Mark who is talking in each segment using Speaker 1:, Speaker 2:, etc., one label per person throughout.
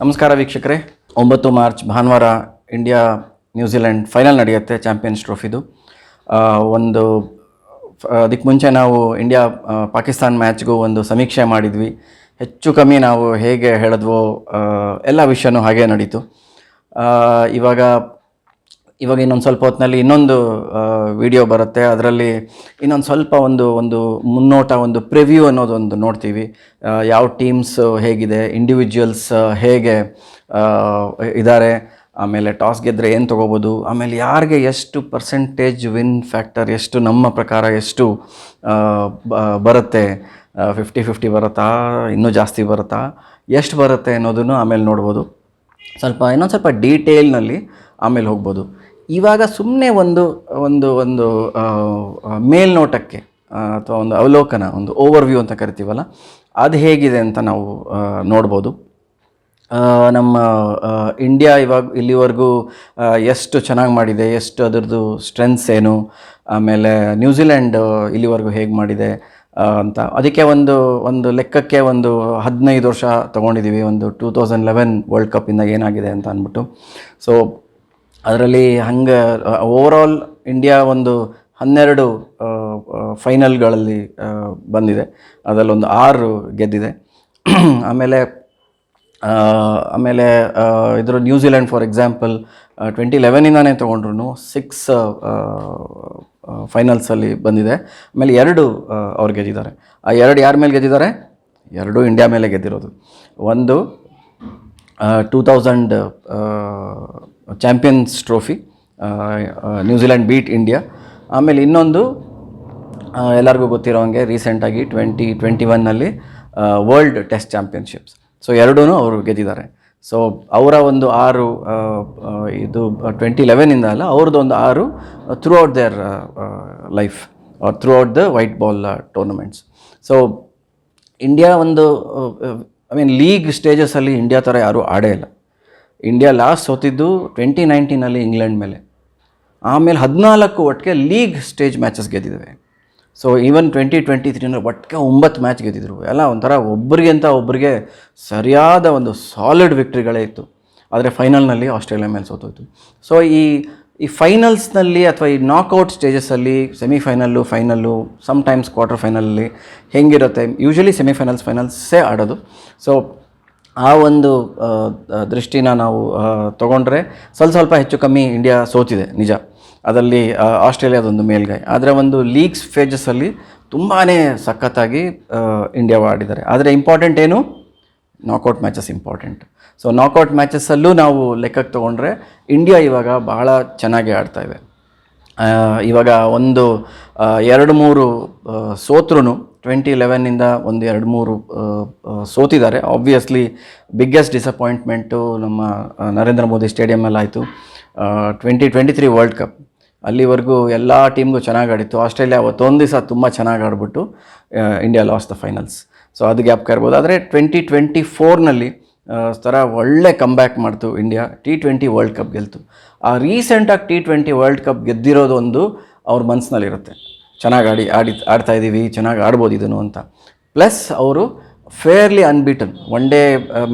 Speaker 1: ನಮಸ್ಕಾರ ವೀಕ್ಷಕರೇ. ಒಂಬತ್ತು ಮಾರ್ಚ್, ಭಾನುವಾರ ಇಂಡಿಯಾ ನ್ಯೂಜಿಲೆಂಡ್ ಫೈನಲ್ ನಡೆಯುತ್ತೆ ಚಾಂಪಿಯನ್ಸ್ ಟ್ರೋಫಿದು. ಒಂದು ಅದಕ್ಕೆ ಮುಂಚೆ ನಾವು ಇಂಡಿಯಾ ಪಾಕಿಸ್ತಾನ್ ಮ್ಯಾಚ್ಗೂ ಒಂದು ಸಮೀಕ್ಷೆ ಮಾಡಿದ್ವಿ. ಹೆಚ್ಚು ಕಮ್ಮಿ ನಾವು ಹೇಗೆ ಹೇಳಿದ್ವೋ ಎಲ್ಲ ವಿಷಯನೂ ಹಾಗೇ ನಡೀತು. ಇವಾಗ ಇವಾಗ ಇನ್ನೊಂದು ಸ್ವಲ್ಪ ಹೊತ್ತಿನಲ್ಲಿ ಇನ್ನೊಂದು ವಿಡಿಯೋ ಬರುತ್ತೆ. ಅದರಲ್ಲಿ ಇನ್ನೊಂದು ಸ್ವಲ್ಪ ಒಂದು ಒಂದು ಮುನ್ನೋಟ, ಒಂದು ಪ್ರಿವ್ಯೂ ಅನ್ನೋದೊಂದು ನೋಡ್ತೀವಿ. ಯಾವ ಟೀಮ್ಸ್ ಹೇಗಿದೆ ಇಂಡಿವಿಜುವಲ್ಸ್ ಹೇಗೆ ಇದ್ದಾರೆ ಆಮೇಲೆ ಟಾಸ್ ಗೆದ್ದರೆ ಏನು ತೊಗೋಬೋದು, ಆಮೇಲೆ ಯಾರಿಗೆ ಎಷ್ಟು ಪರ್ಸೆಂಟೇಜ್ ವಿನ್ ಫ್ಯಾಕ್ಟರ್ ಎಷ್ಟು ನಮ್ಮ ಪ್ರಕಾರ ಎಷ್ಟು ಬರುತ್ತೆ ಫಿಫ್ಟಿ ಫಿಫ್ಟಿ ಬರುತ್ತಾ, ಇನ್ನೂ ಜಾಸ್ತಿ ಬರುತ್ತಾ, ಎಷ್ಟು ಬರುತ್ತೆ ಅನ್ನೋದನ್ನು ಆಮೇಲೆ ನೋಡ್ಬೋದು. ಸ್ವಲ್ಪ, ಇನ್ನೊಂದು ಸ್ವಲ್ಪ ಡೀಟೇಲ್ನಲ್ಲಿ ಆಮೇಲೆ ಹೋಗ್ಬೋದು. ಇವಾಗ ಸುಮ್ಮನೆ ಒಂದು ಒಂದು ಒಂದು ಮೇಲ್ನೋಟಕ್ಕೆ ಅಥವಾ ಒಂದು ಅವಲೋಕನ, ಒಂದು ಓವರ್ ವ್ಯೂ ಅಂತ ಕರಿತೀವಲ್ಲ, ಅದು ಹೇಗಿದೆ ಅಂತ ನಾವು ನೋಡ್ಬೋದು. ನಮ್ಮ ಇಂಡಿಯಾ ಇವಾಗ ಇಲ್ಲಿವರೆಗೂ ಎಷ್ಟು ಚೆನ್ನಾಗಿ ಮಾಡಿದೆ, ಎಷ್ಟು ಅದರದ್ದು ಸ್ಟ್ರೆಂತ್ಸ್ ಏನು, ಆಮೇಲೆ ನ್ಯೂಜಿಲೆಂಡ್ ಇಲ್ಲಿವರೆಗೂ ಹೇಗೆ ಮಾಡಿದೆ ಅಂತ. ಅದಕ್ಕೆ ಒಂದು ಒಂದು ಲೆಕ್ಕಕ್ಕೆ ಒಂದು ಹದಿನೈದು ವರ್ಷ ತೊಗೊಂಡಿದ್ದೀವಿ ಒಂದು ಟೂ ತೌಸಂಡ್ ಲೆವೆನ್ ವರ್ಲ್ಡ್ ಕಪ್ಪಿಂದ ಏನಾಗಿದೆ ಅಂತ ಅಂದ್ಬಿಟ್ಟು. ಸೊ ಅದರಲ್ಲಿ ಹಂಗೆ ಓವರಾಲ್ ಇಂಡಿಯಾ ಒಂದು ಹನ್ನೆರಡು ಫೈನಲ್ಗಳಲ್ಲಿ ಬಂದಿದೆ. ಅದರಲ್ಲೊಂದು ಆರು ಗೆದ್ದಿದೆ. ಆಮೇಲೆ ಆಮೇಲೆ ಇದರ New Zealand for example twenty ಲೆವೆನಿಂದಾನೇ ತೊಗೊಂಡ್ರು ಸಿಕ್ಸ್ ಫೈನಲ್ಸಲ್ಲಿ ಬಂದಿದೆ. ಆಮೇಲೆ ಎರಡು ಅವ್ರು ಗೆದ್ದಿದ್ದಾರೆ. ಆ ಎರಡು ಯಾರ ಮೇಲೆ ಗೆದ್ದಿದ್ದಾರೆ? ಎರಡು ಇಂಡಿಯಾ ಮೇಲೆ ಗೆದ್ದಿರೋದು. ಒಂದು two thousand champions trophy New Zealand beat India ಆಮೇಲೆ ಇನ್ನೊಂದು ಎಲ್ಲರಿಗೂ ಗೊತ್ತಿರೋ ಹಾಗೆ ರೀಸೆಂಟಾಗಿ ಟ್ವೆಂಟಿ ಟ್ವೆಂಟಿ ಒನ್ನಲ್ಲಿ ವರ್ಲ್ಡ್ ಟೆಸ್ಟ್ ಚಾಂಪಿಯನ್ಶಿಪ್ಸ್ ಸೊ ಎರಡೂ ಅವರು ಗೆದ್ದಿದ್ದಾರೆ. ಸೊ ಅವರ ಒಂದು ಆರು ಇದು ಟ್ವೆಂಟಿ ಲೆವೆನಿಂದ ಅಲ್ಲ, ಅವ್ರದ್ದು ಒಂದು ಆರು throughout their life throughout the white ball tournaments so India ಒಂದು ಐ ಮೀನ್ ಲೀಗ್ ಸ್ಟೇಜಸ್ಸಲ್ಲಿ ಇಂಡಿಯಾ ಥರ ಯಾರೂ ಆಡೇ ಇಲ್ಲ. ಇಂಡಿಯಾ ಲಾಸ್ಟ್ ಸೋತಿದ್ದು ಟ್ವೆಂಟಿ ನೈನ್ಟೀನಲ್ಲಿ ಇಂಗ್ಲೆಂಡ್ ಮೇಲೆ. ಆಮೇಲೆ ಹದಿನಾಲ್ಕು ಒಟ್ಟಿಗೆ ಲೀಗ್ ಸ್ಟೇಜ್ ಮ್ಯಾಚಸ್ ಗೆದ್ದಿದ್ದಾವೆ. ಸೊ ಈವನ್ ಟ್ವೆಂಟಿ ಟ್ವೆಂಟಿ ತ್ರೀನಲ್ಲಿ ಒಟ್ಟಿಗೆ ಒಂಬತ್ತು ಮ್ಯಾಚ್ ಗೆದ್ದಿದ್ರು. ಎಲ್ಲ ಒಂಥರ ಒಬ್ಬರಿಗಿಂತ ಒಬ್ಬರಿಗೆ ಸರಿಯಾದ ಒಂದು ಸಾಲಿಡ್ ವಿಕ್ಟ್ರಿಗಳೇ ಇತ್ತು. ಆದರೆ ಫೈನಲ್ನಲ್ಲಿ ಆಸ್ಟ್ರೇಲಿಯಾ ಮೇಲೆ ಸೋತೋಯ್ತು. ಸೊ ಈ ಈ ಫೈನಲ್ಸ್ನಲ್ಲಿ ಅಥವಾ ಈ ನಾಕೌಟ್ ಸ್ಟೇಜಸಲ್ಲಿ ಸೆಮಿಫೈನಲ್ಲು ಫೈನಲ್ಲು ಸಮ್ಟೈಮ್ಸ್ ಕ್ವಾರ್ಟರ್ ಫೈನಲಲ್ಲಿ ಹೆಂಗಿರುತ್ತೆ? ಯೂಶ್ವಲಿ ಸೆಮಿಫೈನಲ್ಸ್ ಫೈನಲ್ಸೇ ಆಡೋದು. ಸೊ ಆ ಒಂದು ದೃಷ್ಟಿನ ನಾವು ತೊಗೊಂಡ್ರೆ ಸ್ವಲ್ಪ ಸ್ವಲ್ಪ ಹೆಚ್ಚು ಕಮ್ಮಿ ಇಂಡಿಯಾ ಸೋತಿದೆ, ನಿಜ. ಅದರಲ್ಲಿ ಆಸ್ಟ್ರೇಲಿಯಾದೊಂದು ಮೇಲ್ಗೈ. ಆದರೆ ಒಂದು ಲೀಗ್ಸ್ ಫೇಜಸ್ಸಲ್ಲಿ ತುಂಬಾ ಸಖತ್ತಾಗಿ ಇಂಡಿಯಾ ಆಡಿದ್ದಾರೆ. ಆದರೆ ಇಂಪಾರ್ಟೆಂಟ್ ಏನು? Knockout matches important so knockout ಮ್ಯಾಚಸ್ಸಲ್ಲೂ ನಾವು ಲೆಕ್ಕಕ್ಕೆ ತೊಗೊಂಡ್ರೆ ಇಂಡಿಯಾ ಇವಾಗ ಬಹಳ ಚೆನ್ನಾಗಿ ಆಡ್ತಾ ಇದೆ. ಇವಾಗ ಒಂದು ಎರಡು ಮೂರು ಸೋತ್ರೂ ಟ್ವೆಂಟಿ ಲೆವೆನ್ನಿಂದ ಒಂದು ಎರಡು ಮೂರು ಸೋತಿದ್ದಾರೆ. ಆಬ್ವಿಯಸ್ಲಿ ಬಿಗ್ಗೆಸ್ಟ್ ಡಿಸಪಾಯಿಂಟ್ಮೆಂಟು ನಮ್ಮ ನರೇಂದ್ರ ಮೋದಿ ಸ್ಟೇಡಿಯಮಲ್ಲಿ ಆಯಿತು. Twenty twenty three world cup ಅಲ್ಲಿವರೆಗೂ ಎಲ್ಲ ಟೀಮ್ಗೂ ಚೆನ್ನಾಗಿ ಆಡಿತ್ತು. ಆಸ್ಟ್ರೇಲಿಯಾ ಅವತ್ತೊಂದು ದಿವಸ ತುಂಬ ಚೆನ್ನಾಗಿ ಆಡಿಬಿಟ್ಟು India loss the finals so ಅದು ಗ್ಯಾಪ್ ಇರ್ಬೋದು. ಆದರೆ ಟ್ವೆಂಟಿ ಟ್ವೆಂಟಿ ಫೋರ್ನಲ್ಲಿ ಥರ ಒಳ್ಳೆ ಕಂಬ್ಯಾಕ್ ಮಾಡ್ತು India T twenty world cup ಗೆಲ್ತು. ಆ ರೀಸೆಂಟಾಗಿ ಟಿ ಟ್ವೆಂಟಿ ವರ್ಲ್ಡ್ ಕಪ್ ಗೆದ್ದಿರೋದೊಂದು ಅವ್ರ ಮನಸ್ಸಿನಲ್ಲಿರುತ್ತೆ ಚೆನ್ನಾಗಿ ಆಡಿ ಆಡಿ, ಆಡ್ತಾ ಇದ್ದೀವಿ ಚೆನ್ನಾಗಿ ಆಡ್ಬೋದು ಇದನ್ನು ಅಂತ. ಪ್ಲಸ್ ಅವರು ಫೇರ್ಲಿ ಅನ್ಬೀಟನ್ ಒನ್ ಡೇ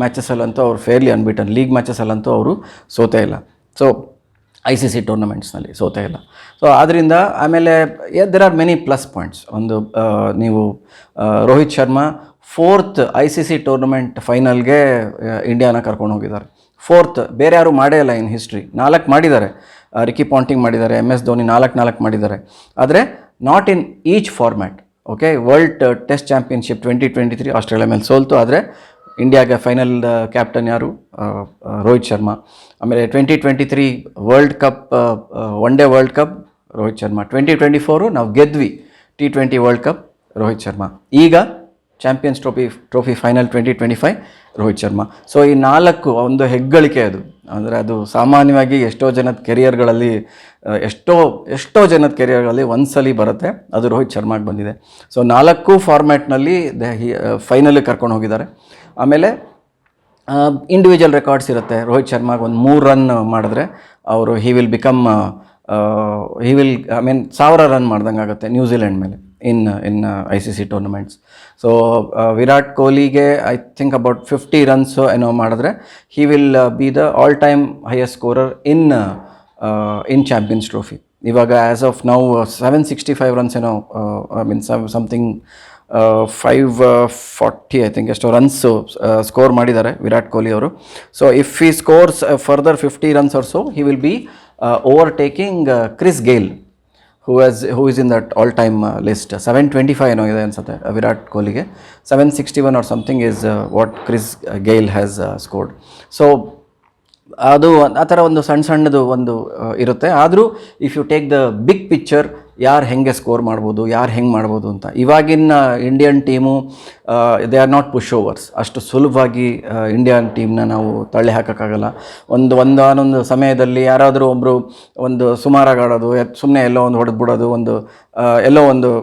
Speaker 1: ಮ್ಯಾಚಸಲ್ಲಂತೂ ಅವ್ರು ಫೇರ್ಲಿ ಅನ್ಬೀಟನ್ ಲೀಗ್ ಮ್ಯಾಚಸಲ್ಲಂತೂ ಅವರು ಸೋತೇ ಇಲ್ಲ. ಸೊ ಐ ಸಿ ಸಿ ಟೂರ್ನಮೆಂಟ್ಸ್ನಲ್ಲಿ ಸೋತೇ ಇಲ್ಲ. ಸೊ ಆದ್ದರಿಂದ ಆಮೇಲೆ there are many plus points ಒಂದು ನೀವು Rohit Sharma fourth I C C tournament ಫೈನಲ್ಗೆ ಇಂಡಿಯಾನ ಕರ್ಕೊಂಡು ಹೋಗಿದ್ದಾರೆ. ಫೋರ್ತ್ ಬೇರೆ ಯಾರು ಮಾಡೇ ಇಲ್ಲ ಇನ್ ಹಿಸ್ಟ್ರಿ. ನಾಲ್ಕು ಮಾಡಿದ್ದಾರೆ. ರಿಕಿ ಪಾಂಟಿಂಗ್ ಮಾಡಿದ್ದಾರೆ ಎಂ ಎಸ್ ಧೋನಿ ನಾಲ್ಕು ನಾಲ್ಕು ಮಾಡಿದ್ದಾರೆ. ಆದರೆ not in each format okay world test championship twenty twenty three Australia ಮೇಲೆ ಸೋಲ್ತು. ಆದರೆ ಇಂಡಿಯಾಗೆ ಫೈನಲ್ ಕ್ಯಾಪ್ಟನ್ ಯಾರು? ರೋಹಿತ್ ಶರ್ಮಾ. ಆಮೇಲೆ twenty twenty three world cup one day world cup Rohit Sharma. Twenty twenty four ನಾವು ಗೆದ್ವಿ T twenty world cup Rohit Sharma. ಈಗ Champions Trophy Trophy final twenty twenty five Rohit Sharma. So ಈ ನಾಲ್ಕು ಒಂದು ಹೆಗ್ಗಳಿಕೆ ಅದು. ಅಂದರೆ ಅದು ಸಾಮಾನ್ಯವಾಗಿ ಎಷ್ಟೋ ಜನದ ಕೆರಿಯರ್ಗಳಲ್ಲಿ ಎಷ್ಟೋ ಎಷ್ಟೋ ಜನದ ಕೆರಿಯರ್ಗಳಲ್ಲಿ ಒಂದ್ಸಲಿ ಬರುತ್ತೆ, ಅದು ರೋಹಿತ್ ಶರ್ಮಾಗೆ ಬಂದಿದೆ. ಸೊ ನಾಲ್ಕು ಫಾರ್ಮ್ಯಾಟ್ನಲ್ಲಿ ಫೈನಲಿಗೆ ಕರ್ಕೊಂಡು ಹೋಗಿದ್ದಾರೆ. ಆಮೇಲೆ ಇಂಡಿವಿಜುವಲ್ ರೆಕಾರ್ಡ್ಸ್ ಇರುತ್ತೆ. ರೋಹಿತ್ ಶರ್ಮಾಗೆ ಒಂದು ಮೂರು ರನ್ ಮಾಡಿದ್ರೆ ಅವರು he will become he will I mean ಸಾವಿರ ರನ್ ಮಾಡ್ದಂಗೆ ಆಗುತ್ತೆ ನ್ಯೂಜಿಲೆಂಡ್ ಮೇಲೆ in in I C C tournaments so Virat ಕೊಹ್ಲಿಗೆ I think about fifty runs ಏನೋ ಮಾಡಿದ್ರೆ he will be the all time highest scorer in in champions trophy ಇವಾಗ as of now seven sixty five runs ಏನೋ I mean something five forty I think ಎಷ್ಟೋ runs score ಮಾಡಿದ್ದಾರೆ ವಿರಾಟ್ ಕೊಹ್ಲಿ ಅವರು. So if ಈ scores further fifty runs or so he will be overtaking Chris Gayle who has who is in that all time list seven twenty five ಏನೋ ಇದೆ ಅನ್ಸುತ್ತೆ Virat ಕೊಹ್ಲಿಗೆ. Seven sixty one or something is what Chris Gayle has scored so ಅದು ಆ ಥರ ಒಂದು ಸಣ್ಣ ಸಣ್ಣದು ಒಂದು ಇರುತ್ತೆ. ಆದರೂ if you take the big picture ಯಾರು ಹೆಂಗೆ ಸ್ಕೋರ್ ಮಾಡ್ಬೋದು, ಯಾರು ಹೆಂಗೆ ಮಾಡ್ಬೋದು ಅಂತ. ಇವಾಗಿನ Indian team they are not pushovers ಅಷ್ಟು ಸುಲಭವಾಗಿ ಇಂಡಿಯನ್ ಟೀಮ್ನ ನಾವು ತಳ್ಳಿ ಹಾಕೋಕ್ಕಾಗಲ್ಲ. ಒಂದು ಒಂದಾನೊಂದು ಸಮಯದಲ್ಲಿ ಯಾರಾದರೂ ಒಬ್ಬರು ಒಂದು ಸುಮಾರಾಗಿ ಆಡೋದು ಸುಮ್ಮನೆ ಎಲ್ಲೋ ಒಂದು ಹೊಡೆದು ಬಿಡೋದು ಒಂದು ಎಲ್ಲೋ ಒಂದು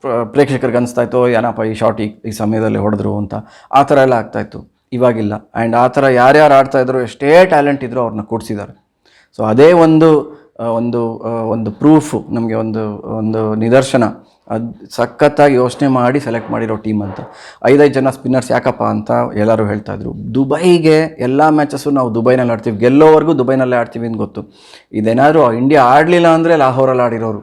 Speaker 1: ಪ್ರ- ಪ್ರೇಕ್ಷಕರಿಗೆ ಅನಿಸ್ತಾ ಇತ್ತು, ಏನಪ್ಪ ಈ ಶಾರ್ಟ್ ಈ ಈ ಸಮಯದಲ್ಲಿ ಹೊಡೆದ್ರು ಅಂತ. ಆ ಥರ ಎಲ್ಲ ಆಗ್ತಾಯಿತ್ತು ಇವಾಗಿಲ್ಲ. ಆ್ಯಂಡ್ ಆ ಥರ ಯಾರ್ಯಾರು ಆಡ್ತಾ ಇದ್ರು, ಎಷ್ಟೇ ಟ್ಯಾಲೆಂಟ್ ಇದ್ದರೂ ಅವ್ರನ್ನ ಕೂಡಿಸಿದ್ದಾರೆ. ಸೊ ಅದೇ ಒಂದು ಒಂದು ಒಂದು ಪ್ರೂಫು ನಮಗೆ ಒಂದು ಒಂದು ನಿದರ್ಶನ. ಅದು ಸಖತ್ತಾಗಿ ಯೋಚನೆ ಮಾಡಿ ಸೆಲೆಕ್ಟ್ ಮಾಡಿರೋ ಟೀಮ್ ಅಂತ. ಐದೈದು ಜನ ಸ್ಪಿನ್ನರ್ಸ್ ಯಾಕಪ್ಪ ಅಂತ ಎಲ್ಲರೂ ಹೇಳ್ತಾ ಇದ್ರು. ದುಬೈಗೆ ಎಲ್ಲ ಮ್ಯಾಚಸ್ಸು ನಾವು ದುಬೈನಲ್ಲಿ ಆಡ್ತೀವಿ. ಗೆಲ್ಲೋವರೆಗೂ ದುಬೈನಲ್ಲೇ ಆಡ್ತೀವಿ ಅಂತ ಗೊತ್ತು. ಇದೇನಾದರೂ ಇಂಡಿಯಾ ಆಡಲಿಲ್ಲ ಅಂದರೆ ಲಾಹೋರಲ್ಲಿ ಆಡಿರೋರು.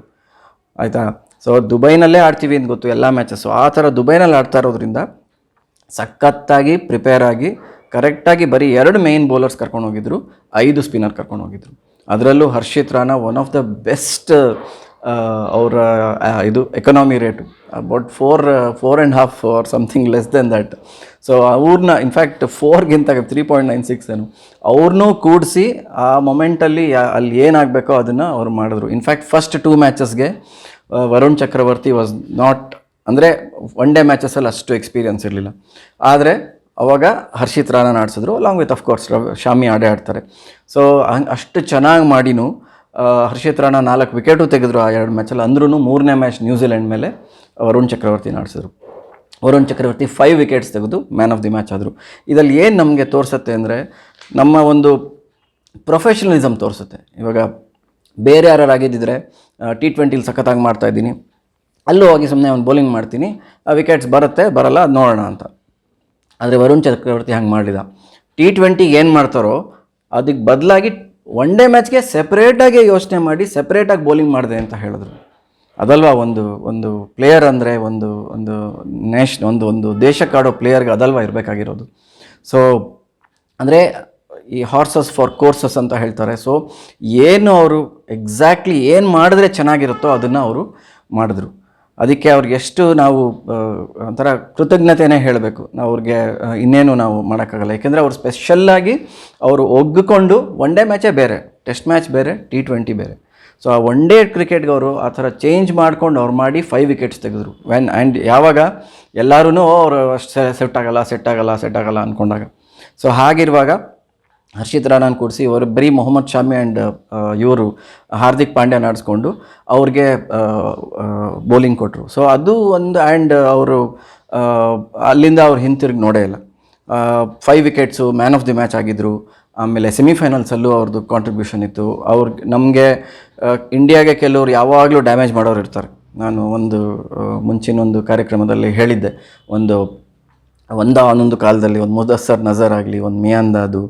Speaker 1: ಆಯಿತಾ? ಸೊ ದುಬೈನಲ್ಲೇ ಆಡ್ತೀವಿ ಅಂತ ಗೊತ್ತು ಎಲ್ಲ ಮ್ಯಾಚಸ್ಸು ಆ ಥರ ದುಬೈನಲ್ಲಿ ಆಡ್ತಾ ಇರೋದ್ರಿಂದ ಸಖತ್ತಾಗಿ ಪ್ರಿಪೇರ್ ಆಗಿ ಕರೆಕ್ಟಾಗಿ ಬರೀ ಎರಡು ಮೇಯ್ನ್ ಬೌಲರ್ಸ್ ಕರ್ಕೊಂಡು ಹೋಗಿದ್ರು. ಐದು ಸ್ಪಿನ್ನರ್ ಕರ್ಕೊಂಡು ಹೋಗಿದ್ರು. ಅದರಲ್ಲೂ Harshit Rana one of the best ಅವರ ಇದು economy rate about four four and half or something less than that so ಅವ್ರನ್ನ ಇನ್ಫ್ಯಾಕ್ಟ್ ಫೋರ್ಗಿಂತ ತ್ರೀ ಪಾಯಿಂಟ್ ನೈನ್ ಸಿಕ್ಸ್ ಏನು. ಅವ್ರನ್ನೂ ಕೂಡಿಸಿ ಆ ಮೊಮೆಂಟಲ್ಲಿ ಅಲ್ಲಿ ಏನಾಗಬೇಕೋ ಅದನ್ನು ಅವ್ರು ಮಾಡಿದ್ರು. ಇನ್ಫ್ಯಾಕ್ಟ್ ಫಸ್ಟ್ ಟೂ ಮ್ಯಾಚಸ್ಗೆ ವರುಣ್ ಚಕ್ರವರ್ತಿ ವಾಸ್ ನಾಟ್ ಅಂದರೆ ಒನ್ ಡೇ ಮ್ಯಾಚಸಲ್ಲಿ ಅಷ್ಟು ಎಕ್ಸ್ಪೀರಿಯನ್ಸ್ ಇರಲಿಲ್ಲ. ಆದರೆ ಅವಾಗ Harshit Rana ಆಡಿಸಿದ್ರು along with of course Shami ಆಡೇ ಆಡ್ತಾರೆ. ಸೊ ಅಷ್ಟು ಚೆನ್ನಾಗಿ ಮಾಡಿನೂ ಹರ್ಷಿತ್ ರಾಣ ನಾಲ್ಕು ವಿಕೆಟು ತೆಗೆದ್ರು ಆ ಎರಡು ಮ್ಯಾಚಲ್ಲಿ ಅಂದ್ರೂ ಮೂರನೇ ಮ್ಯಾಚ್ ನ್ಯೂಜಿಲೆಂಡ್ ಮೇಲೆ ವರುಣ್ ಚಕ್ರವರ್ತಿ ಆಡಿಸಿದ್ರು ವರುಣ್ ಚಕ್ರವರ್ತಿ ಫೈವ್ ವಿಕೆಟ್ಸ್ ತೆಗೆದು ಮ್ಯಾನ್ ಆಫ್ ದಿ ಮ್ಯಾಚ್ ಆದರು. ಇದರಲ್ಲಿ ಏನು ನಮಗೆ ತೋರಿಸುತ್ತೆ ಅಂದರೆ, ನಮ್ಮ ಒಂದು ಪ್ರೊಫೆಷನಲಿಸಮ್ ತೋರಿಸುತ್ತೆ. ಇವಾಗ ಬೇರೆ ಯಾರು ಆಗಿದ್ದಿದ್ರೆ ಟಿ ಟ್ವೆಂಟಿಲಿ ಸಖತ್ತಾಗಿ ಮಾಡ್ತಾ ಇದ್ದೀನಿ. ಅಲ್ಲೂ ಹೋಗಿ ಸುಮ್ಮನೆ ಒಂದು ಬೌಲಿಂಗ್ ಮಾಡ್ತೀನಿ. ವಿಕೆಟ್ಸ್ ಬರುತ್ತೆ, ಬರಲ್ಲ ಅದು ನೋಡೋಣ ಅಂತ. ಆದರೆ ವರುಣ್ ಚಕ್ರವರ್ತಿ ಹಂಗೆ ಮಾಡಲಿಲ್ಲ. ಟಿ ಟ್ವೆಂಟಿಗೆ ಏನು ಮಾಡ್ತಾರೋ ಅದಕ್ಕೆ ಬದಲಾಗಿ ಒನ್ ಡೇ ಮ್ಯಾಚ್ಗೆ ಸೆಪ್ರೇಟಾಗಿ ಯೋಚನೆ ಮಾಡಿ ಸೆಪ್ರೇಟಾಗಿ ಬೌಲಿಂಗ್ ಮಾಡಿದೆ ಅಂತ ಹೇಳಿದ್ರು. ಅದಲ್ವಾ ಒಂದು ಒಂದು ಪ್ಲೇಯರ್ ಅಂದರೆ ಒಂದು ಒಂದು ನೇಷ್ ಒಂದು ಒಂದು ದೇಶಕ್ಕಾಡೋ ಪ್ಲೇಯರ್ಗೆ ಅದಲ್ವಾ ಇರಬೇಕಾಗಿರೋದು. ಸೊ ಅಂದರೆ ಈ ಹಾರ್ಸಸ್ ಫಾರ್ ಕೋರ್ಸಸ್ ಅಂತ ಹೇಳ್ತಾರೆ. ಸೊ ಏನು ಅವರು ಎಕ್ಸಾಕ್ಟ್ಲಿ ಏನು ಮಾಡಿದ್ರೆ ಚೆನ್ನಾಗಿರುತ್ತೋ ಅದನ್ನು ಅವರು ಮಾಡಿದ್ರು. ಅದಕ್ಕೆ ಅವ್ರಿಗೆ ಎಷ್ಟು ನಾವು ಒಂಥರ ಕೃತಜ್ಞತೆನೇ ಹೇಳಬೇಕು. ನಾವು ಅವ್ರಿಗೆ ಇನ್ನೇನು ನಾವು ಮಾಡೋಕ್ಕಾಗಲ್ಲ. ಯಾಕೆಂದರೆ ಅವ್ರು ಸ್ಪೆಷಲ್ಲಾಗಿ ಅವರು ಒಗ್ಗಿಕೊಂಡು ಒನ್ ಡೇ ಮ್ಯಾಚೇ ಬೇರೆ ಟೆಸ್ಟ್ ಮ್ಯಾಚ್ ಬೇರೆ ಟಿ ಟ್ವೆಂಟಿ ಬೇರೆ. ಸೊ ಆ ಒನ್ ಡೇ ಕ್ರಿಕೆಟ್ಗೆ ಅವರು ಆ ಥರ ಚೇಂಜ್ ಮಾಡ್ಕೊಂಡು ಅವ್ರು ಮಾಡಿ ಫೈವ್ ವಿಕೆಟ್ಸ್ ತೆಗೆದ್ರು. ವೆನ್ ಆ್ಯಂಡ್ ಯಾವಾಗ? ಎಲ್ಲರೂ ಅವರು ಸೆಟ್ ಆಗಲ್ಲ ಸೆಟ್ ಆಗಲ್ಲ ಸೆಟ್ ಆಗಲ್ಲ ಅಂದ್ಕೊಂಡಾಗ ಸೊ ಹಾಗಿರುವಾಗ ಹರ್ಷಿತ್ ರಾಣಾನ್ ಕೂಡಿಸಿ ಇವರು ಬರೀ ಮೊಹಮ್ಮದ್ ಶಾಮಿ ಆ್ಯಂಡ್ ಇವರು ಹಾರ್ದಿಕ್ ಪಾಂಡ್ಯ ಆಡಿಸ್ಕೊಂಡು ಅವ್ರಿಗೆ ಬೌಲಿಂಗ್ ಕೊಟ್ಟರು ಸೊ ಅದು ಒಂದು ಆ್ಯಂಡ್ ಅವರು ಅಲ್ಲಿಂದ ಅವ್ರು ಹಿಂತಿರುಗಿ ನೋಡೇ ಇಲ್ಲ. Five wickets man of the match ಆಗಿದ್ದರು ಆಮೇಲೆ ಸೆಮಿಫೈನಲ್ಸಲ್ಲೂ ಅವ್ರದ್ದು ಕಾಂಟ್ರಿಬ್ಯೂಷನ್ ಇತ್ತು. ಅವ್ರ, ನಮಗೆ ಇಂಡಿಯಾಗೆ ಕೆಲವರು ಯಾವಾಗಲೂ ಡ್ಯಾಮೇಜ್ ಮಾಡೋರು ಇರ್ತಾರೆ. ನಾನು ಒಂದು ಮುಂಚಿನ ಒಂದು ಕಾರ್ಯಕ್ರಮದಲ್ಲಿ ಹೇಳಿದ್ದೆ. ಒಂದು ಒಂದ ಒಂದೊಂದು ಕಾಲದಲ್ಲಿ, ಒಂದು ಮುದಸ್ಸರ್ ನಜರ್ ಆಗಲಿ, ಒಂದು ಮಿಯಾಂದಾದು.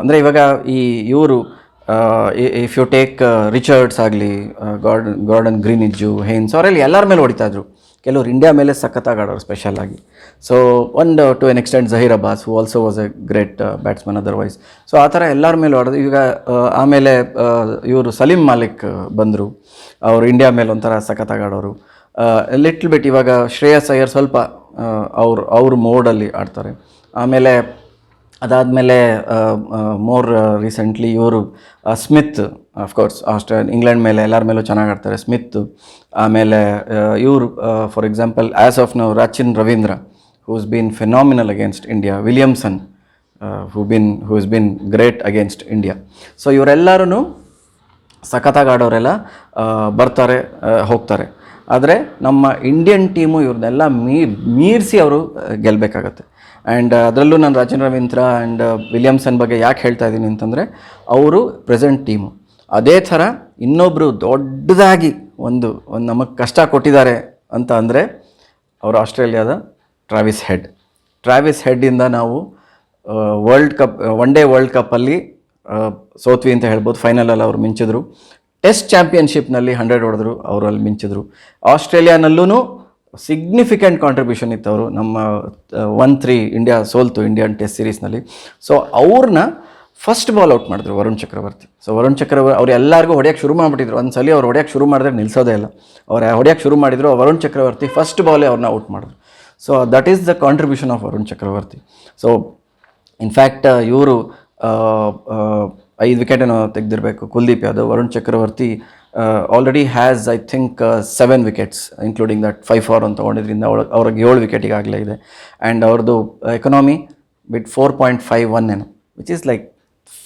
Speaker 1: ಅಂದರೆ ಇವಾಗ ಈ ಇವರು ಇಫ್ ಯು ಟೇಕ್ ರಿಚರ್ಡ್ಸ್ ಆಗಲಿ ಗಾರ್ಡನ್ ಗಾರ್ಡನ್ ಗ್ರೀನಿಜ್ಜು ಹೇನ್ಸ್ ಅವರಲ್ಲಿ ಎಲ್ಲರ ಮೇಲೆ ಹೊಡಿತಾಯಿದ್ರು ಕೆಲವರು ಇಂಡಿಯಾ ಮೇಲೆ ಸಖತ್ತಾಗಿ ಆಡೋರು ಸ್ಪೆಷಲ್ ಆಗಿ. ಸೊ ಒಂದು to an extent Zaheer Abbas who also was a great batsman otherwise so ಆ ಥರ ಎಲ್ಲರ ಮೇಲೆ ಹೊಡೆದು, ಈಗ ಆಮೇಲೆ ಇವರು ಸಲೀಂ ಮಾಲಿಕ್ ಬಂದರು. ಅವರು ಇಂಡಿಯಾ ಮೇಲೆ ಒಂಥರ ಸಖತ್ತಾಗಿ ಆಡೋರು. ಲಿಟ್ಲ್ ಬಿಟ್ ಇವಾಗ ಶ್ರೇಯಸ್ ಅಯ್ಯರ್ ಸ್ವಲ್ಪ ಅವ್ರು, ಅವ್ರ ಮೋಡಲ್ಲಿ ಆಡ್ತಾರೆ. ಆಮೇಲೆ ಅದಾದಮೇಲೆ ಮೋರ್ ರೀಸೆಂಟ್ಲಿ ಇವರು ಸ್ಮಿತ್ ಅಫ್ಕೋರ್ಸ್ ಆಸ್ಟ್ರೇ ಇಂಗ್ಲೆಂಡ್ ಮೇಲೆ, ಎಲ್ಲರ ಮೇಲೂ ಚೆನ್ನಾಗಿ ಆಡ್ತಾರೆ, ಸ್ಮಿತ್. ಆಮೇಲೆ ಇವರು for example as of now Rachin Ravindra who's been phenomenal against India Williamson who been who's been great against India so ಇವರೆಲ್ಲರೂ ಸಖತ್ತಾಗಿ ಆಡೋರೆಲ್ಲ ಬರ್ತಾರೆ ಹೋಗ್ತಾರೆ. ಆದರೆ ನಮ್ಮ ಇಂಡಿಯನ್ ಟೀಮು ಇವ್ರನ್ನೆಲ್ಲ ಮೀರ್, ಮೀರಿಸಿ ಅವರು ಗೆಲ್ಲಬೇಕಾಗತ್ತೆ ಆ್ಯಂಡ್ ಅದರಲ್ಲೂ ನಾನು ರಾಜೇಂದ್ರ ರವೀಂದ್ರ ಆ್ಯಂಡ್ ವಿಲಿಯಮ್ಸನ್ ಬಗ್ಗೆ ಯಾಕೆ ಹೇಳ್ತಾ ಇದ್ದೀನಿ ಅಂತಂದರೆ, ಅವರು ಪ್ರೆಸೆಂಟ್ ಟೀಮು ಅದೇ ಥರ ಇನ್ನೊಬ್ಬರು ದೊಡ್ಡದಾಗಿ ಒಂದು ಒಂದು ನಮಗೆ ಕಷ್ಟ ಕೊಟ್ಟಿದ್ದಾರೆ ಅಂತ ಅಂದರೆ, ಅವರು ಆಸ್ಟ್ರೇಲಿಯಾದ ಟ್ರಾವಿಸ್ ಹೆಡ್. ಟ್ರಾವಿಸ್ ಹೆಡ್ಡಿಂದ ನಾವು world cup one day world ಕಪ್ಪಲ್ಲಿ ಸೋತ್ವಿ ಅಂತ ಹೇಳ್ಬೋದು ಫೈನಲಲ್ಲಿ ಅವರು ಮಿಂಚಿದ್ರು. ಟೆಸ್ಟ್ ಚಾಂಪಿಯನ್ಶಿಪ್ನಲ್ಲಿ ಹಂಡ್ರೆಡ್ ಹೊಡೆದ್ರು ಅವರು ಅಲ್ಲಿ ಮಿಂಚಿದ್ರು ಆಸ್ಟ್ರೇಲಿಯಾನಲ್ಲೂ ಸಿಗ್ನಿಫಿಕೆಂಟ್ ಕಾಂಟ್ರಿಬ್ಯೂಷನ್ ಇತ್ತು ಅವರು ನಮ್ಮ ಒನ್ ತ್ರೀ ಇಂಡಿಯಾ ಸೋಲ್ತು ಇಂಡಿಯನ್ ಟೆಸ್ಟ್ ಸೀರೀಸ್ನಲ್ಲಿ ಸೊ ಅವ್ರನ್ನ ಫಸ್ಟ್ ಬಾಲ್ ಔಟ್ ಮಾಡಿದ್ರು ವರುಣ್ ಚಕ್ರವರ್ತಿ. ಸೊ ವರುಣ್ ಚಕ್ರವರ್ತಿ, ಅವ್ರು ಎಲ್ಲರಿಗೂ ಹೊಡೆಯೋಕ್ಕೆ ಶುರು ಮಾಡಿಬಿಟ್ಟಿದ್ರು. ಒಂದು ಸಲ ಅವ್ರು ಹೊಡೆಯೋಕ್ಕೆ ಶುರು ಮಾಡಿದ್ರೆ ನಿಲ್ಲಿಸೋದೇ ಇಲ್ಲ. ಅವ್ರು ಹೊಡೆಯೋಕ್ಕೆ ಶುರು ಮಾಡಿದ್ರು, ವರುಣ್ ಚಕ್ರವರ್ತಿ ಫಸ್ಟ್ ಬಾಲೇ ಅವ್ರನ್ನ ಔಟ್ ಮಾಡಿದ್ರು. So that is the contribution of Varun Chakravarthy. So in fact ಇವರು ಐದು ವಿಕೆಟನ್ನು ತೆಗೆದಿರಬೇಕು. Kuldeep Yadav, Varun Chakravarthy already has I think seven wickets including that five for ಅಂತ ತೊಗೊಂಡಿದ್ರಿಂದ ಅವಳ, ಅವ್ರಿಗೆ ಏಳು ವಿಕೆಟ್ ಈಗಾಗಲೇ ಇದೆ. ಆ್ಯಂಡ್ ಅವ್ರದ್ದು economy bit four point five one ಏನು which is like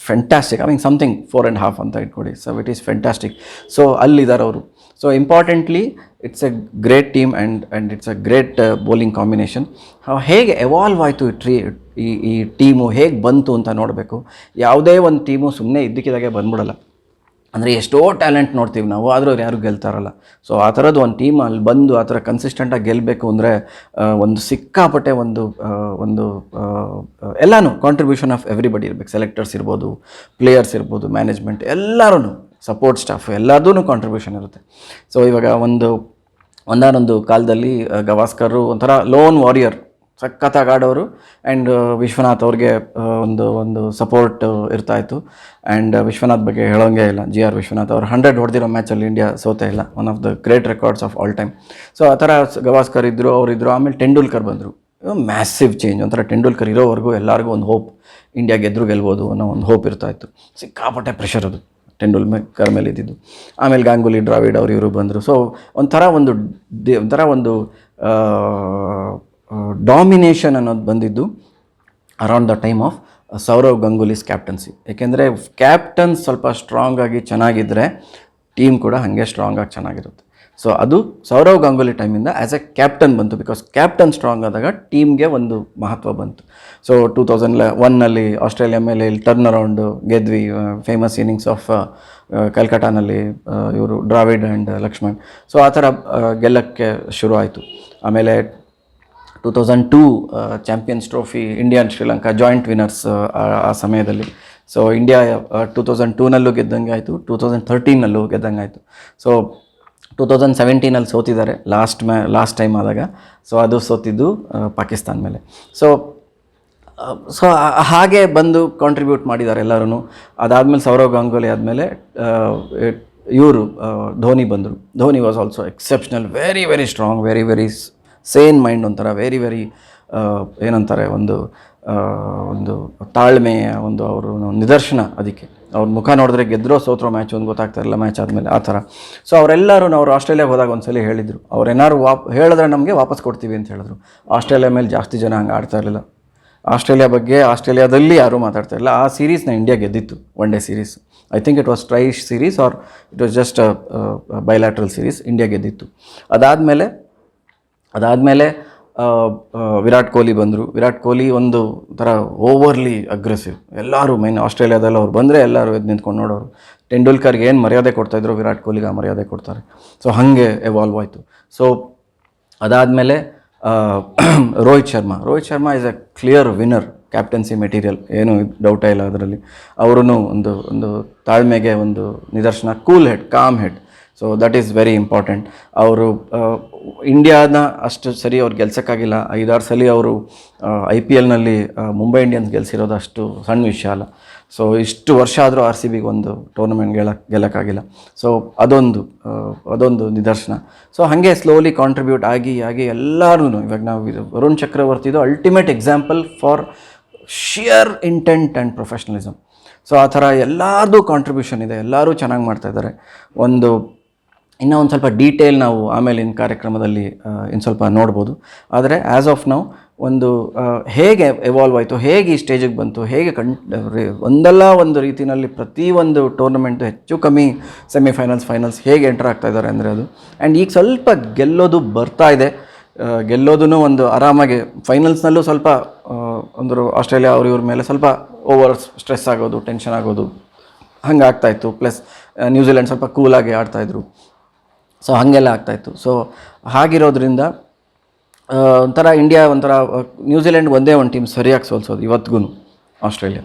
Speaker 1: fantastic I mean something four and half ಅಂತ ಇಟ್ಕೊಡಿ. So it is fantastic so ಅಲ್ಲಿದ್ದಾರೆ ಅವರು. So importantly it's a great team and and it's a great bowling combination ಹೇಗೆ evolve ಆಯಿತು ಟ್ರೀ ಈ ಈ team ಹೇಗೆ ಬಂತು ಅಂತ ನೋಡಬೇಕು. ಯಾವುದೇ ಒಂದು ಟೀಮು ಸುಮ್ಮನೆ ಇದ್ದಕ್ಕಿದ್ದಾಗೆ ಬಂದ್ಬಿಡಲ್ಲ. ಅಂದರೆ ಎಷ್ಟೋ ಟ್ಯಾಲೆಂಟ್ ನೋಡ್ತೀವಿ ನಾವು, ಆದರೂ ಅವ್ರು ಯಾರು ಗೆಲ್ತಾರಲ್ಲ. ಸೊ ಆ ಥರದ್ದು ಒಂದು ಟೀಮ್ ಅಲ್ಲಿ ಬಂದು ಆ ಥರ ಕನ್ಸಿಸ್ಟೆಂಟಾಗಿ ಗೆಲ್ಲಬೇಕು ಅಂದರೆ ಒಂದು ಸಿಕ್ಕಾಪಟ್ಟೆ ಒಂದು ಒಂದು ಎಲ್ಲನೂ ಕಾಂಟ್ರಿಬ್ಯೂಷನ್ ಆಫ್ ಎವ್ರಿಬಡಿ ಇರಬೇಕು. ಸೆಲೆಕ್ಟರ್ಸ್ ಇರ್ಬೋದು ಪ್ಲೇಯರ್ಸ್ ಇರ್ಬೋದು ಮ್ಯಾನೇಜ್ಮೆಂಟ್ ಎಲ್ಲರೂ ಸಪೋರ್ಟ್ ಸ್ಟಾಫ್ ಎಲ್ಲದೂ ಕಾಂಟ್ರಿಬ್ಯೂಷನ್ ಇರುತ್ತೆ. ಸೊ ಇವಾಗ ಒಂದು, ಒಂದಾನೊಂದು ಕಾಲದಲ್ಲಿ ಗವಾಸ್ಕರು ಒಂಥರ ಲೋನ್ ವಾರಿಯರ್ ಸಖತ್ತಾಗಿ ಆಡೋರು ಆ್ಯಂಡ್ ವಿಶ್ವನಾಥ್ ಅವ್ರಿಗೆ ಒಂದು ಒಂದು ಸಪೋರ್ಟ್ ಇರ್ತಾಯಿತ್ತು ಆ್ಯಂಡ್ ವಿಶ್ವನಾಥ್ ಬಗ್ಗೆ ಹೇಳೋಂಗೆ ಇಲ್ಲ. ಜಿ ಆರ್ ವಿಶ್ವನಾಥ್ ಅವ್ರು ಹಂಡ್ರೆಡ್ ಹೊಡೆದಿರೋ ಮ್ಯಾಚಲ್ಲಿ ಇಂಡಿಯಾ ಸೋತೆ ಇಲ್ಲ. One of the great records of all time so ಆ ಥರ ಗವಾಸ್ಕರ್ ಇದ್ದರು ಅವರಿದ್ದರು ಆಮೇಲೆ ಟೆಂಡೂಲ್ಕರ್ ಬಂದರು. ಮ್ಯಾಸಿವ್ ಚೇಂಜ್ ಒಂಥರ ಟೆಂಡೂಲ್ಕರ್ ಇರೋವರೆಗೂ ಎಲ್ಲರಿಗೂ ಒಂದು ಹೋಪ್ ಇಂಡಿಯಾ ಗೆದ್ದರು ಗೆಲ್ಬೋದು ಅನ್ನೋ ಒಂದು ಹೋಪ್ ಇರ್ತಾಯಿತ್ತು ಸಿಕ್ಕಾಪಟ್ಟೆ ಪ್ರೆಷರ್ ಅದು. ಟೆಂಡೂಲ್ಕರ್ ಮೇಲೆ ಇದ್ದಿದ್ದು. ಆಮೇಲೆ ಗಾಂಗುಲಿ ಡ್ರಾವಿಡ್ ಅವರು ಇವರು ಬಂದರು. ಸೊ ಒಂಥರ ಒಂದು ಡಿ, ಒಂಥರ ಒಂದು ಡಾಮಿನೇಷನ್ ಅನ್ನೋದು ಬಂದಿದ್ದು around the time of Sourav Ganguly's captaincy ಏಕೆಂದರೆ ಕ್ಯಾಪ್ಟನ್ ಸ್ವಲ್ಪ ಸ್ಟ್ರಾಂಗ್ ಆಗಿ ಚೆನ್ನಾಗಿದ್ದರೆ ಟೀಮ್ ಕೂಡ ಹಾಗೆ ಸ್ಟ್ರಾಂಗ್ ಆಗಿ ಚೆನ್ನಾಗಿರುತ್ತೆ. ಸೊ ಅದು ಸೌರವ್ ಗಂಗೂಲಿ ಟೈಮಿಂದ ಆ್ಯಸ್ ಎ ಕ್ಯಾಪ್ಟನ್ ಬಂತು ಬಿಕಾಸ್ ಕ್ಯಾಪ್ಟನ್ ಸ್ಟ್ರಾಂಗ್ ಆದಾಗ ಟೀಮ್ಗೆ ಒಂದು ಮಹತ್ವ ಬಂತು. ಸೊ ಟೂ ತೌಸಂಡ್ ಒನ್ನಲ್ಲಿ ಆಸ್ಟ್ರೇಲಿಯಾ ಮೇಲೆ ಇಲ್ಲಿ ಟರ್ನ್ ಅರೌಂಡು ಗೆದ್ವಿ ಫೇಮಸ್ ಇನ್ನಿಂಗ್ಸ್ ಆಫ್ ಕಲ್ಕಟ್ಟಾನಲ್ಲಿ ಇವರು ಡ್ರಾವಿಡ್ ಆ್ಯಂಡ್ ಲಕ್ಷ್ಮಣ್ ಸೊ ಆ ಥರ ಗೆಲ್ಲಕ್ಕೆ ಶುರು ಆಯಿತು ಆಮೇಲೆ two thousand two champions trophy India Indian Sri Lanka joint winners ಆ ಸಮಯದಲ್ಲಿ. ಸೊ ಇಂಡಿಯಾ ಟೂ ತೌಸಂಡ್ ಟೂನಲ್ಲೂ ಗೆದ್ದಂಗೆ ಆಯಿತು ಟೂ ತೌಸಂಡ್ ಥರ್ಟೀನಲ್ಲೂ ಗೆದ್ದಂಗೆ ಆಯಿತು. ಸೊ ಟೂ ತೌಸಂಡ್ ಸೆವೆಂಟೀನಲ್ಲಿ ಸೋತಿದ್ದಾರೆ ಲಾಸ್ಟ್ ಮ್ಯಾ ಲಾಸ್ಟ್ ಟೈಮ್ ಆದಾಗ. ಸೊ ಅದು ಸೋತಿದ್ದು ಪಾಕಿಸ್ತಾನ ಮೇಲೆ. ಸೊ ಸೊ ಹಾಗೆ ಬಂದು ಕಾಂಟ್ರಿಬ್ಯೂಟ್ ಮಾಡಿದ್ದಾರೆ ಎಲ್ಲರೂ ಅದಾದಮೇಲೆ ಸೌರವ್ ಗಂಗೂಲಿ ಆದಮೇಲೆ ಇವರು ಧೋನಿ ಬಂದರು. Dhoni was also exceptional very very strong very very sane mind ಒಂಥರ ವೆರಿ ವೆರಿ ಏನಂತಾರೆ, ಒಂದು ಒಂದು ತಾಳ್ಮೆಯ ಒಂದು ಅವರು ನಿದರ್ಶನ ಅದಕ್ಕೆ. ಅವ್ರ ಮುಖ ನೋಡಿದ್ರೆ ಗೆದ್ರೋ ಸೋತ್ರೋ ಮ್ಯಾಚ್ ಒಂದು ಗೊತ್ತಾಗ್ತಾ ಇರಲಿಲ್ಲ ಮ್ಯಾಚ್ ಆದಮೇಲೆ, ಆ ಥರ. ಸೊ ಅವರೆಲ್ಲರೂ ಅವರು ಆಸ್ಟ್ರೇಲಿಯಾಗೆ ಹೋದಾಗ ಒಂದ್ಸಲಿ ಹೇಳಿದರು. ಅವ್ರೇನಾದ್ರು ವಾಪ್, ಹೇಳಿದ್ರೆ ನಮಗೆ ವಾಪಸ್ ಕೊಡ್ತೀವಿ ಅಂತ ಹೇಳಿದ್ರು. ಆಸ್ಟ್ರೇಲಿಯಾ ಮೇಲೆ ಜಾಸ್ತಿ ಜನ ಹಂಗೆ ಆಡ್ತಾ ಇರಲಿಲ್ಲ. ಆಸ್ಟ್ರೇಲಿಯಾ ಬಗ್ಗೆ ಆಸ್ಟ್ರೇಲಿಯಾದಲ್ಲಿ ಯಾರೂ ಮಾತಾಡ್ತಾ ಇರಲಿಲ್ಲ. ಆ ಸೀರೀಸ್ನ India ಗೆದ್ದಿತ್ತು one day series I think it was tri series or it was just bilateral series India ಗೆದ್ದಿತ್ತು. ಅದಾದಮೇಲೆ ಅದಾದಮೇಲೆ ವಿರಾಟ್ ಕೊಹ್ಲಿ ಬಂದರು. ವಿರಾಟ್ ಕೊಹ್ಲಿ ಒಂದು ಥರ ಓವರ್ಲಿ ಅಗ್ರೆಸಿವ್ ಎಲ್ಲರೂ ಮೈನ್ ಆಸ್ಟ್ರೇಲಿಯಾದಲ್ಲಿ ಅವ್ರು ಬಂದರೆ ಎಲ್ಲರೂ ಎದ್ದು ನಿಂತ್ಕೊಂಡು ನೋಡೋರು. ತೆಂಡೂಲ್ಕರ್ಗೆ ಏನು ಮರ್ಯಾದೆ ಕೊಡ್ತಾಯಿದ್ರು ವಿರಾಟ್ ಕೊಹ್ಲಿಗೆ ಆ ಮರ್ಯಾದೆ ಕೊಡ್ತಾರೆ. ಸೊ ಹಾಗೆ ಎವಾಲ್ವ್ ಆಯಿತು. ಸೊ ಅದಾದಮೇಲೆ Rohit Sharma. Rohit Sharma is a clear winner captaincy material ಏನೂ ಡೌಟೇ ಇಲ್ಲ ಅದರಲ್ಲಿ. ಅವರೂ ಒಂದು ಒಂದು ತಾಳ್ಮೆಗೆ ಒಂದು ನಿದರ್ಶನ. Cool head calm head so that is very important ಅವರು ಇಂಡಿಯಾನ ಅಷ್ಟು ಸರಿ ಅವ್ರು ಗೆಲ್ಸೋಕ್ಕಾಗಿಲ್ಲ. ಐದಾರು ಸಲ ಅವರು ಐ ಪಿ ಎಲ್ನಲ್ಲಿ ಮುಂಬೈ ಇಂಡಿಯನ್ಸ್ ಗೆಲ್ಸಿರೋದು ಅಷ್ಟು ಸಣ್ಣ ವಿಷಯ ಅಲ್ಲ. ಸೊ ಇಷ್ಟು ವರ್ಷ ಆದರೂ ಆರ್ ಸಿ ಬಿಗೆ ಒಂದು ಟೂರ್ನಮೆಂಟ್ ಗೆಲ ಗೆಲ್ಲಕ್ಕಾಗಿಲ್ಲ. ಸೊ ಅದೊಂದು ಅದೊಂದು ನಿದರ್ಶನ. ಸೊ ಹಾಗೆ ಸ್ಲೋಲಿ ಕಾಂಟ್ರಿಬ್ಯೂಟ್ ಆಗಿ ಆಗಿ ಎಲ್ಲರೂ ಇವಾಗ ನಾವು ಇದು Varun ಚಕ್ರವರ್ತಿದು ultimate example for sheer intent and professionalism so ಆ ಥರ ಎಲ್ಲರದು ಕಾಂಟ್ರಿಬ್ಯೂಷನ್ ಇದೆ. ಎಲ್ಲರೂ ಚೆನ್ನಾಗಿ ಮಾಡ್ತಾಯಿದ್ದಾರೆ ಒಂದು ಇನ್ನೂ ಒಂದು ಸ್ವಲ್ಪ ಡೀಟೇಲ್ ನಾವು ಆಮೇಲೆ ಇನ್ನು ಕಾರ್ಯಕ್ರಮದಲ್ಲಿ ಇನ್ನು ಸ್ವಲ್ಪ ನೋಡ್ಬೋದು. ಆದರೆ ಆ್ಯಸ್ ಆಫ್ ನಾವು ಒಂದು ಹೇಗೆ ಎವಾಲ್ವ್ ಆಯಿತು, ಹೇಗೆ ಈ ಸ್ಟೇಜಿಗೆ ಬಂತು, ಹೇಗೆ ಕಣ್ ಒಂದಲ್ಲ ಒಂದು ರೀತಿಯಲ್ಲಿ ಪ್ರತಿಯೊಂದು ಟೂರ್ನಮೆಂಟು ಹೆಚ್ಚು ಕಮ್ಮಿ ಸೆಮಿಫೈನಲ್ಸ್ ಫೈನಲ್ಸ್ ಹೇಗೆ ಎಂಟರ್ ಆಗ್ತಾ ಇದ್ದಾರೆ ಅಂದರೆ ಅದು. ಆ್ಯಂಡ್ ಈಗ ಸ್ವಲ್ಪ ಗೆಲ್ಲೋದು ಬರ್ತಾ ಇದೆ. ಗೆಲ್ಲೋದೂ ಒಂದು ಆರಾಮಾಗಿ ಫೈನಲ್ಸ್ನಲ್ಲೂ ಸ್ವಲ್ಪ ಒಂದು ಆಸ್ಟ್ರೇಲಿಯಾ ಅವ್ರ ಇವ್ರ ಮೇಲೆ ಸ್ವಲ್ಪ ಓವರ್ ಸ್ಟ್ರೆಸ್ ಆಗೋದು ಟೆನ್ಷನ್ ಆಗೋದು, ಹಂಗೆ ಆಗ್ತಾಯಿತ್ತು ಪ್ಲಸ್ ನ್ಯೂಜಿಲೆಂಡ್ ಸ್ವಲ್ಪ ಕೂಲಾಗಿ ಆಡ್ತಾಯಿದ್ರು ಸೊ ಹಾಗೆಲ್ಲ ಆಗ್ತಾಯಿತ್ತು ಸೊ ಹಾಗಿರೋದ್ರಿಂದ ಒಂಥರ ಇಂಡಿಯಾ ಒಂಥರ ನ್ಯೂಜಿಲೆಂಡ್ ಒಂದೇ ಒಂದು ಟೀಮ್ ಸರಿಯಾಗಿ ಸೋಲ್ಸೋದು ಇವತ್ತಿಗೂ ಆಸ್ಟ್ರೇಲಿಯಾ.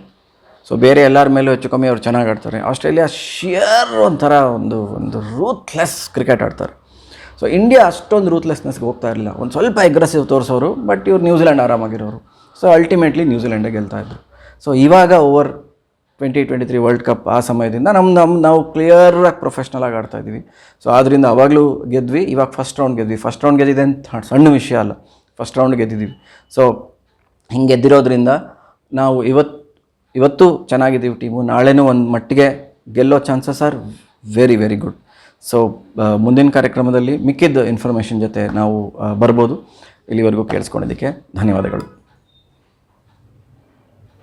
Speaker 1: ಸೊ ಬೇರೆ ಎಲ್ಲರ ಮೇಲೂ ಹೆಚ್ಚು ಕಮ್ಮಿ ಅವ್ರು ಚೆನ್ನಾಗಿ ಆಡ್ತಾರೆ. ಆಸ್ಟ್ರೇಲಿಯಾ ಶಿಯರ್ ಒಂಥರ ಒಂದು ಒಂದು ರೂತ್ಲೆಸ್ ಕ್ರಿಕೆಟ್ ಆಡ್ತಾರೆ. ಸೊ ಇಂಡಿಯಾ ಅಷ್ಟೊಂದು ರೂತ್ಲೆಸ್ನೆಸ್ಗೆ ಹೋಗ್ತಾ ಇರಲಿಲ್ಲ. ಒಂದು ಸ್ವಲ್ಪ ಅಗ್ರೆಸಿವ್ ತೋರಿಸೋರು ಬಟ್ ಇವ್ರು ನ್ಯೂಜಿಲೆಂಡ್ ಆರಾಮಾಗಿರೋರು. ಸೊ ಅಲ್ಟಿಮೇಟ್ಲಿ ನ್ಯೂಜಿಲೆಂಡೇ ಗೆಲ್ತಾ ಇದ್ರು. ಸೊ ಇವಾಗ over twenty twenty three world cup ಆ ಸಮಯದಿಂದ ನಮ್ಮ ನಮ್ಮ ನಾವು ಕ್ಲಿಯರಾಗಿ ಪ್ರೊಫೆಷ್ನಲ್ ಆಗಿ ಆಡ್ತಾ ಇದ್ದೀವಿ. ಸೊ ಆದ್ದರಿಂದ ಅವಾಗಲೂ ಗೆದ್ವಿ, ಇವಾಗ ಫಸ್ಟ್ ರೌಂಡ್ ಗೆದ್ವಿ. ಫಸ್ಟ್ ರೌಂಡ್ ಗೆದ್ದಿದೆ ಅಂತ ಸಣ್ಣ ವಿಷಯ ಅಲ್ಲ. ಫಸ್ಟ್ ರೌಂಡ್ ಗೆದ್ದಿದ್ದೀವಿ ಸೊ ಹಿಂಗೆ ಗೆದ್ದಿರೋದ್ರಿಂದ ನಾವು ಇವತ್ತು ಇವತ್ತು ಚೆನ್ನಾಗಿದ್ದೀವಿ ಟೀಮು ನಾಳೆನೂ ಒಂದು ಮಟ್ಟಿಗೆ ಗೆಲ್ಲೋ chances are very very good so ಮುಂದಿನ ಕಾರ್ಯಕ್ರಮದಲ್ಲಿ ಮಿಕ್ಕಿದ್ದ ಇನ್ಫಾರ್ಮೇಷನ್ ಜೊತೆ ನಾವು ಬರ್ಬೋದು. ಇಲ್ಲಿವರೆಗೂ ಕೇಳಿಸ್ಕೊಂಡಿದ್ದಕ್ಕೆ ಧನ್ಯವಾದಗಳು.